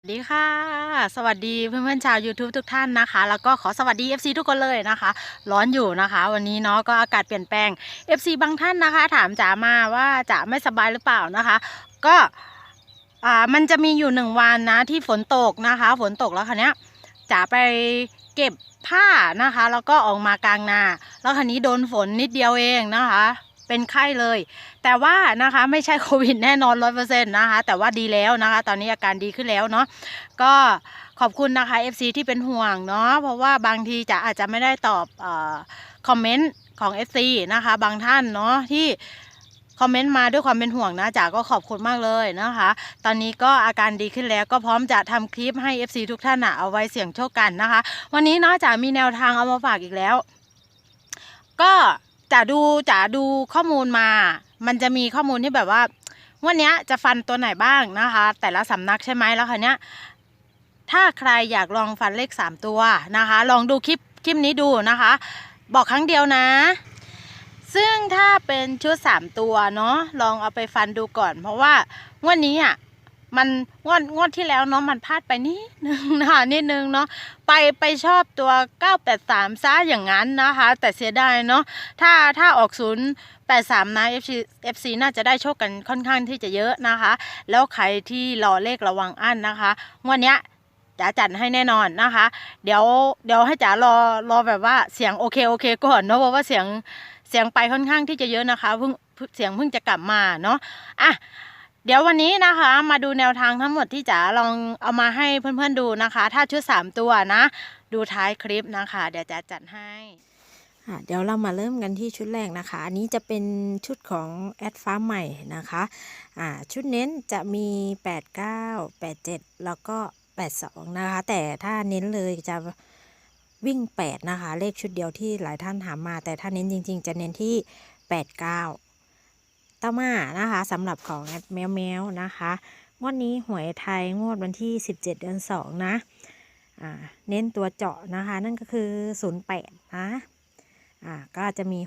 สวัสดีค่ะ สวัสดีเพื่อนๆชาว YouTube ทุกท่านนะคะ แล้วก็ขอสวัสดี FC ทุกคนเลยนะคะ ร้อนอยู่นะคะ วันนี้เนาะก็อากาศเปลี่ยนแปลง FC บางท่านนะคะ ถามจ๋ามาว่าจ๋าไม่สบายหรือเปล่านะคะ ก็อ่ามันจะมีอยู่หนึ่งวันนะที่ฝนตกนะคะ ฝนตกแล้วคันนี้จ๋าไปเก็บผ้านะคะ แล้วก็ออกมากลางนา แล้วคันนี้โดนฝนนิดเดียวเองนะคะ เป็นไข้เลย แต่ว่านะคะไม่ใช่โควิดแน่นอนร้อยเปอร์เซ็นต์นะคะ แต่ว่าดีแล้วนะคะ ตอนนี้อาการดีขึ้นแล้วเนาะก็ขอบคุณนะคะ FC ที่เป็นห่วงเนาะเพราะว่าบางทีจะอาจจะไม่ได้ตอบอคอมเมนต์ของ FC นะคะ บางท่านเนาะที่คอมเมนต์มาด้วยความเป็นห่วงนะจ๋าก็ขอบคุณมากเลยนะคะ ตอนนี้ก็อาการดีขึ้นแล้วก็พร้อมจะทำคลิปให้ FC ทุกท่านนะเอาไว้เสี่ยงโชคกันนะคะ วันนี้เนาะจ๋ามีแนวทางเอามาฝากอีกแล้ว ก็ จะดูจะดูข้อมูลมา มันจะมีข้อมูลที่แบบว่า วันนี้จะฟันตัวไหนบ้างนะคะ แต่ละสำนักใช่ไหมแล้วคันนี้ถ้าใครอยากลองฟันเลขสามตัวนะคะ ลองดูคลิปคลิปนี้ดูนะคะ บอกครั้งเดียวนะ ซึ่งถ้าเป็นชุดสามตัวเนาะลองเอาไปฟันดูก่อน เพราะว่างวดนี้อะ มันงวดงวดที่แล้วเนาะมันพลาดไปนิดนึงนะคะนิดนึงเนาะไปไปชอบตัว 983ซะอย่างนั้นนะคะ แต่เสียดายเนาะถ้าถ้าออกศูนย์83นะ FC FC น่าจะได้โชคกันค่อนข้างที่จะเยอะนะคะ แล้วใครที่รอเลขระวังอั้นนะคะงวันเนี้ยจ๋าจัดให้แน่นอนนะคะ เดี๋ยวเดี๋ยวให้จ๋ารอรอแบบว่าเสียงโอเคโอเคก่อนเนาะเพราะว่าเสียงเสียงไปค่อนข้างที่จะเยอะนะคะเพิ่งเสียงเพิ่งจะกลับมาเนาะอะ เดี๋ยววันนี้นะคะมาดูแนวทางทั้งหมดที่จ๋าลองเอามาให้เพื่อนๆดูนะคะ ถ้าชุด 3 ตัวนะ ดูท้ายคลิปนะคะ เดี๋ยวจ๋าจัดให้เดี๋ยวเรามาเริ่มกันที่ชุดแรกนะคะ อันนี้จะเป็นชุดของแอดฟ้าใหม่นะคะอ่าชุดเน้นจะมี 89 87 แล้วก็ 82 นะคะ แต่ถ้าเน้นเลยจะวิ่ง 8 นะคะ เลขชุดเดียวที่หลายท่านถามมา แต่ถ้าเน้นจริง ๆ จะเน้นที่ 89 ต่อมานะคะสำหรับของแอดแมวแมวนะคะงวดนี้หวยไทยงวดวันที่ 17 เดือน2นะเน้นตัวเจาะนะคะ นั่นก็คือ 08 นะอ่าก็จะมี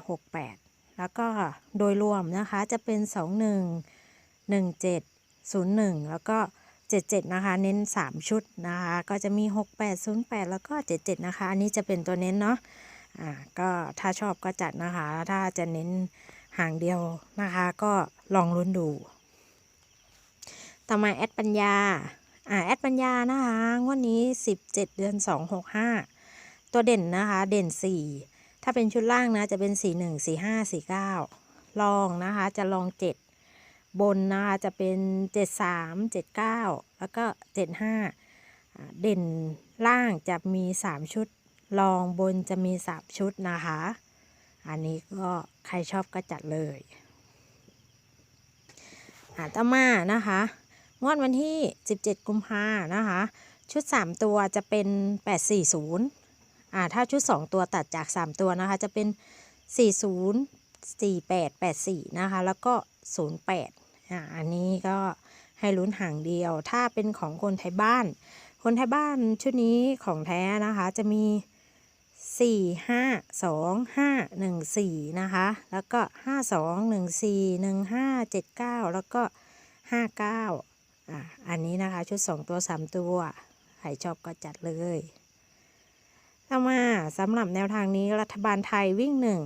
68 แล้วก็โดยรวมนะคะจะเป็น 21 17 01 แล้วก็ 77 นะคะ เน้น 3 ชุดนะคะ ก็จะมี 68 08 แล้วก็ 77 นะคะ อันนี้จะเป็นตัวเน้นเนาะอ่าก็ถ้าชอบก็จัดนะคะ ถ้าจะเน้น ห่างเดียวนะคะ ก็ลองลุ้นดู ต่อมาแอดปัญญา อ่าแอดปัญญานะคะงวดนี้ 17 เดือน 265 ตัวเด่นนะคะ เด่น 4 ถ้าเป็นชุดล่างนะจะเป็น 4 1 4 5 4 9 ลองนะคะจะลอง 7 บนนะคะจะเป็น 7 3 7 9 แล้วก็ 7 5อ่าเด่นล่างจะมี 3 ชุด ลองบนจะมี 3 ชุดนะคะ อันนี้ก็ใครชอบก็จัดเลยอ่าต่อมานะคะงวดวันที่ 17 กุมภานะคะ ชุด 3 ตัวจะเป็น 840อ่าถ้าชุด 2 ตัวตัดจาก 3 ตัวนะคะ จะเป็น 40 48 84 นะคะ แล้วก็ 08อ่าอันนี้ก็ให้ลุ้นห่างเดียว ถ้าเป็นของคนไทยบ้าน คนไทยบ้านชุดนี้ของแท้นะคะ จะมี 4 5 2 5 1 4 นะคะ แล้วก็ 5 2 1 4 1 5 7 9 แล้วก็ 59อ่าอันนี้นะคะ ชุด 2 ตัว 3 ตัว ใครชอบก็จัดเลย ต่อมาสำหรับแนวทางนี้รัฐบาลไทยวิ่งหนึ่ง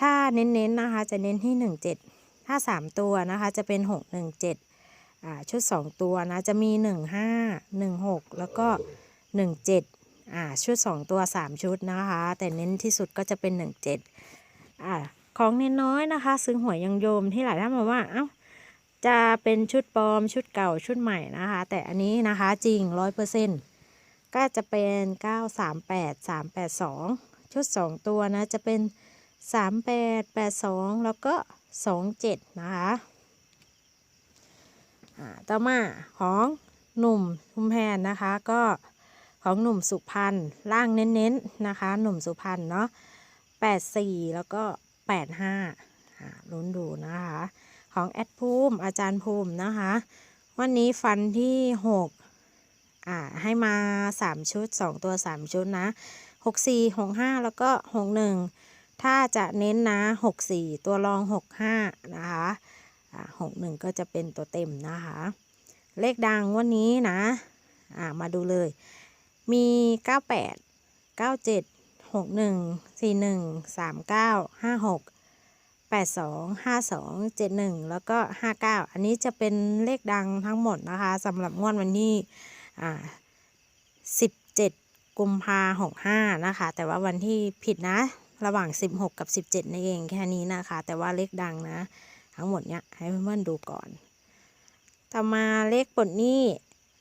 ถ้าเน้นๆนะคะ จะเน้นที่ 17 ถ้า 3 ตัวนะคะ จะเป็น 6 1 7อ่าชุด 2 ตัวนะ จะมี 1 5 1 6 แล้วก็ 1 7 อ่าชุด 2 ตัว 3 ชุดนะคะ แต่เน้นที่สุดก็จะเป็น 1 7อ่าของเน้นน้อยนะคะ ซื้อหวยยังโยมที่หลายท่านบอกว่าเอ้าจะเป็นชุดปลอมชุดเก่าชุดใหม่นะคะ แต่อันนี้นะคะจริงร้อยเปอร์เซ็นต์ก็จะเป็น 9 3 8 3 8 2 ชุด 2 ตัวนะ จะเป็น 3 8 8 2 แล้วก็ 2 7 นะคะอ่าต่อมาของหนุ่มชุมแพนนะคะก็ ของหนุ่มสุพรรณล่างเน้นๆนะคะ หนุ่มสุพรรณเนาะ84แล้วก็85อ่าลุ้นดูนะคะ ของแอดภูมิอาจารย์ภูมินะคะ วันนี้ฟันที่6อ่าให้มา3ชุด2ตัว3ชุดนะ6 4 6 5แล้วก็6 1ถ้าจะเน้นนะ6 4ตัวรอง6 5นะคะอ่า6 1ก็จะเป็นตัวเต็มนะคะ เลขดังวันนี้นะ อ่ามาดูเลย มี 98 97 61 41 39 56 82 52 71 แล้วก็ 59 อันนี้จะเป็นเลขดังทั้งหมดนะคะสำหรับงวดวันนี้อ่า17 กุมภาหกห้านะคะ แต่ว่าวันที่ผิดนะ ระหว่าง 16 กับ 17นี่นเองแค่นี้นะคะ แต่ว่าเลขดังนะ ทั้งหมดเนี้ยให้เพื่อนๆดูก่อน ต่อมาเลขปลดหนี้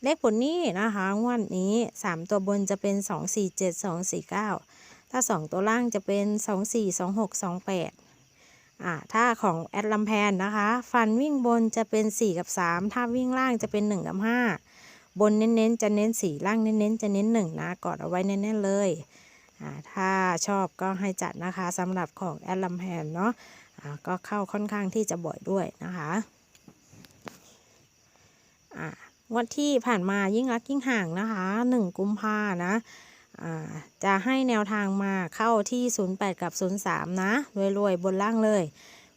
เลขปลนี้นะคะงวดนี้ 3 ตัวบนจะเป็น 2 4 7 2 4 9 ถ้า 2 ตัวล่างจะเป็น 2 4 2 6 2 8อ่าถ้าของแอดลัมแพนนะคะ ฟันวิ่งบนจะเป็น 4 กับ 3 ถ้าวิ่งล่างจะเป็น 1 กับ 5 บนเน้นๆ จะเน้น 4 ล่างเน้นๆ จะเน้น 1 นะกอดเอาไว้แน่นๆเลยอ่าถ้าชอบก็ให้จัดนะคะสำหรับของแอดลัมแพนเนาะอ่าก็เข้าค่อนข้างที่จะบ่อยด้วยนะคะ วดที่ผ่านมายิ่งรักยิ่งห่างนะคะ1กุมภานะจะให้แนวทางมาเข้าที่ 08 กับ 03 นะรวยๆบนล่างเลย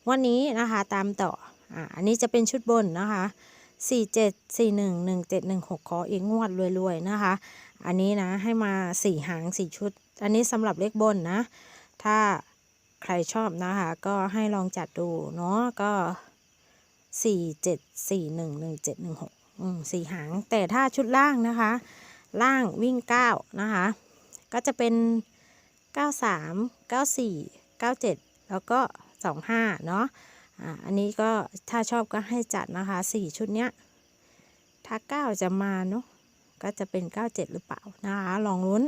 วันนี้นะคะตามต่อออันนี้จะเป็นชุดบนนะคะ 4 7 4 1 1 7 1 6 ขออีกงวดรวยๆนะคะ อันนี้นะให้มา 4 หาง 4 ชุด อันนี้สำหรับเลขบนนะ ถ้าใครชอบนะคะ ก็ให้ลองจัดดูเนาะก็ 4 7 4 1 1 7 1 6 สี่หาง แต่ถ้าชุดล่างนะคะ ล่างวิ่ง9นะคะ ก็จะเป็น93 94 97แล้วก็25เนาะอันนี้ก็ถ้าชอบก็ให้จัดนะคะ4ชุดเนี้ย ถ้า9จะมาเนาะก็จะเป็น97หรือเปล่านะคะลองลุ้น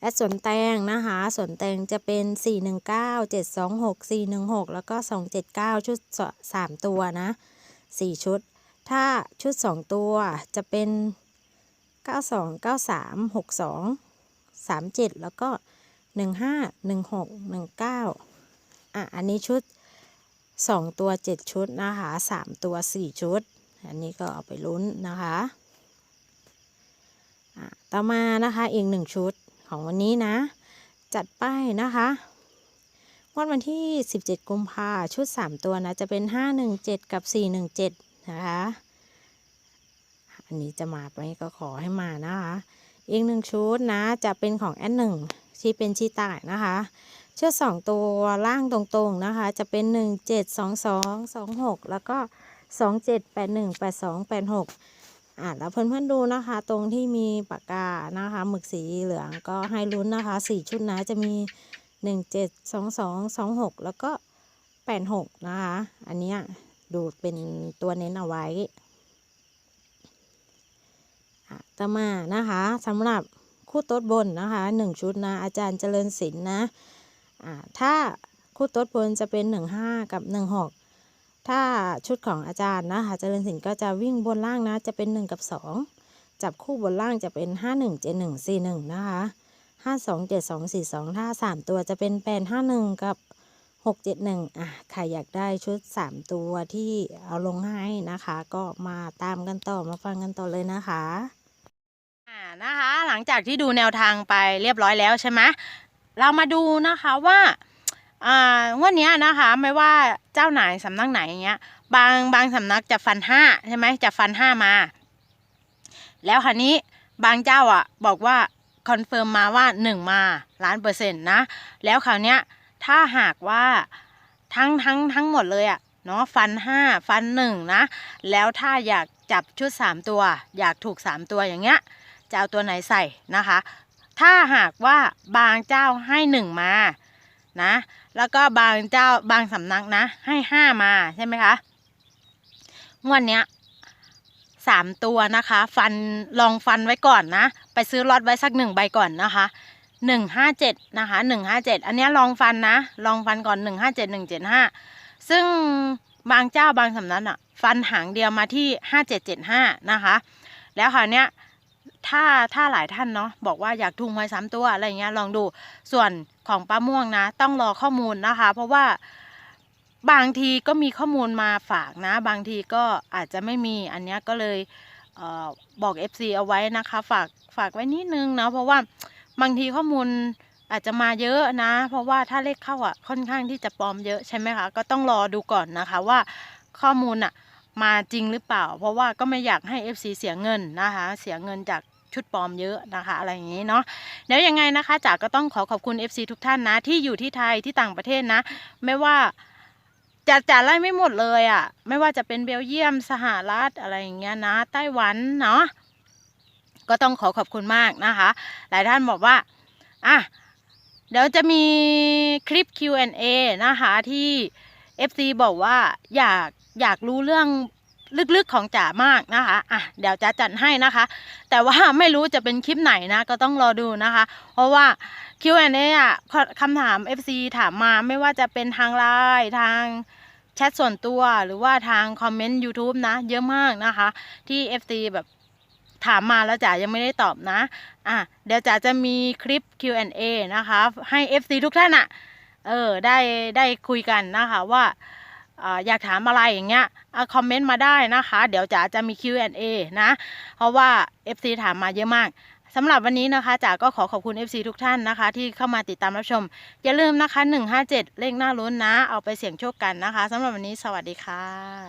และสวนแตงนะคะส่วนแตงจะเป็น 419 726 416 แล้วก็ 279 ชุดสามตัวนะ 4 ชุด ถ้าชุด 2 ตัวจะเป็น 92 93 62 37 แล้วก็ 15 16 19 อะ อันนี้ชุด 2 ตัว 7 ชุดนะคะ 3 ตัว 4 ชุด อันนี้ก็เอาไปลุ้นนะคะอะต่อมานะคะอีกหนึ่งชุดของวันนี้นะ จัดป้ายนะคะวันวันที่ 17 กุมภาชุด 3 ตัวนะ จะเป็น 517 กับ 417 นะคะ อันนี้จะมาไหมก็ขอให้มานะคะ อีกหนึ่งชุดนะจะเป็นของแอดหนึ่งที่เป็นชีตายนะคะ เชือกสองตัวล่างตรงๆนะคะ จะเป็นหนึ่งเจ็ดสองสองสองหกแล้วก็สองเจ็ดแปดหนึ่งแปดสองแปดหกอ่าแล้วเพื่อนๆดูนะคะ ตรงที่มีปากกานะคะหมึกสีเหลืองก็ให้ลุ้นนะคะสี่ชุดนะจะมีหนึ่งเจ็ดสองสองสองหกแล้วก็แปดหกนะคะ อันเนี้ย ดูเป็นตัวเน้นเอาไว้ต่อมานะคะสำหรับคู่โต๊ดบนนะคะหนึ่งชุดนะอาจารย์เจริญศิลป์นะอ่าถ้าคู่โต๊ดบนจะเป็นหนึ่งห้ากับหนึ่งหกถ้าชุดของอาจารย์นะคะเจริญศิลป์ก็จะวิ่งบนล่างนะจะเป็นหนึ่งกับสองจับคู่บนล่างจะเป็นห้าหนึ่งเจ็ดหนึ่งสี่หนึ่งนะคะห้าสองเจ็ดสองสี่สองถ้าสามตัวจะเป็นแปดห้าหนึ่งกับ หกเจ็ดหนึ่งอะใครอยากได้ชุดสามตัวที่เอาลงให้นะคะ ก็มาตามกันต่อมาฟังกันต่อเลยนะคะอ่านะคะหลังจากที่ดูแนวทางไปเรียบร้อยแล้วใช่ไหมเรามาดูนะคะว่าอ่างวดนี้นะคะไม่ว่าเจ้าไหนสำนักไหนอย่างเงี้ยบางบางสำนักจะฟันห้าใช่ไหมจะฟันห้ามา แล้วคันนี้บางเจ้าอะบอกว่าคอนเฟิร์มมาว่าหนึ่งมาล้านเปอร์เซ็นต์นะ แล้วคราวเนี้ย ถ้าหากว่าทั้งทั้งทั้งหมดเลยอะเนาะฟันห้าฟันหนึ่งนะ แล้วถ้าอยากจับชุดสามตัว อยากถูกสามตัวอย่างเงี้ยจะเอาตัวไหนใส่นะคะ ถ้าหากว่าบางเจ้าให้หนึ่งมานะ แล้วก็บางเจ้าบางสำนักนะให้ห้ามาใช่ไหมคะงวดเนี้ยสามตัวนะคะ ฟันลองฟันไว้ก่อนนะ ไปซื้อลอตไว้สักหนึ่งใบก่อนนะคะ หนึ่งห้าเจ็ดนะคะหนึ่งห้าเจ็ดอันนี้ลองฟันนะ ลองฟันก่อนหนึ่งห้าเจ็ดหนึ่งเจ็ดห้าซึ่งบางเจ้าบางสำนักอะฟันหางเดียวมาที่ห้าเจ็ดเจ็ดห้านะคะ แล้วคราวเนี้ยถ้าถ้าหลายท่านเนาะบอกว่าอยากถูกหวยสามตัวอะไรเงี้ยลองดูส่วนของป้าม่วงนะ ต้องรอข้อมูลนะคะ เพราะว่าบางทีก็มีข้อมูลมาฝากนะ บางทีก็อาจจะไม่มีอันเนี้ยก็เลยเออบอก FC เอาไว้นะคะ ฝากฝากไว้นิดนึงนะเพราะว่า บางทีข้อมูลอาจจะมาเยอะนะ เพราะว่าถ้าเลขเข้าอะค่อนข้างที่จะปลอมเยอะใช่ไหมคะ ก็ต้องรอดูก่อนนะคะว่าข้อมูลอะมาจริงหรือเปล่า เพราะว่าก็ไม่อยากให้ FC เสียเงินนะคะ เสียเงินจากชุดปลอมเยอะนะคะ อะไรอย่างนี้เนาะเดี๋ยวยังไงนะคะจ๋าก็ต้องขอขอบคุณ FC ทุกท่านนะ ที่อยู่ที่ไทยที่ต่างประเทศนะ ไม่ว่าจะจะไล่ไม่หมดเลยอะ่ะ ไม่ว่าจะเป็นเบลเยียมสหรัฐอะไรอย่างเงี้ยนะไต้หวันเนาะ ก็ต้องขอขอบคุณมากนะคะ หลายท่านบอกว่าอะเดี๋ยวจะมีคลิป Q&A นะคะที่ FC บอกว่าอยากอยากรู้เรื่องลึกๆของจ๋ามากนะคะอะเดี๋ยวจะจัดให้นะคะ แต่ว่าไม่รู้จะเป็นคลิปไหนนะ ก็ต้องรอดูนะคะ เพราะว่า Q&A อะคำถาม FC ถามมาไม่ว่าจะเป็นทางไลน์ทางแชทส่วนตัวหรือว่าทางคอมเมนต์ YouTube นะ เยอะมากนะคะ ที่ FC แบบ ถามมาแล้วจ๋ายังไม่ได้ตอบนะ อะเดี๋ยวจ๋าจะมีคลิป Q&A นะคะ ให้ FC ทุกท่านอะ เออได้ได้คุยกันนะคะว่าอยากถามอะไรอย่างเงี้ยคอมเมนต์มาได้นะคะ เดี๋ยวจ๋าจะมี Q&A นะ เพราะว่า FC ถามมาเยอะมากสำหรับวันนี้นะคะจ๋าก็ขอขอบคุณ FC ทุกท่านนะคะ ที่เข้ามาติดตามรับชม อย่าลืมนะคะ 157 เลขหน้าลุ้นนะ เอาไปเสี่ยงโชคกันนะคะสำหรับวันนี้สวัสดีค่ะ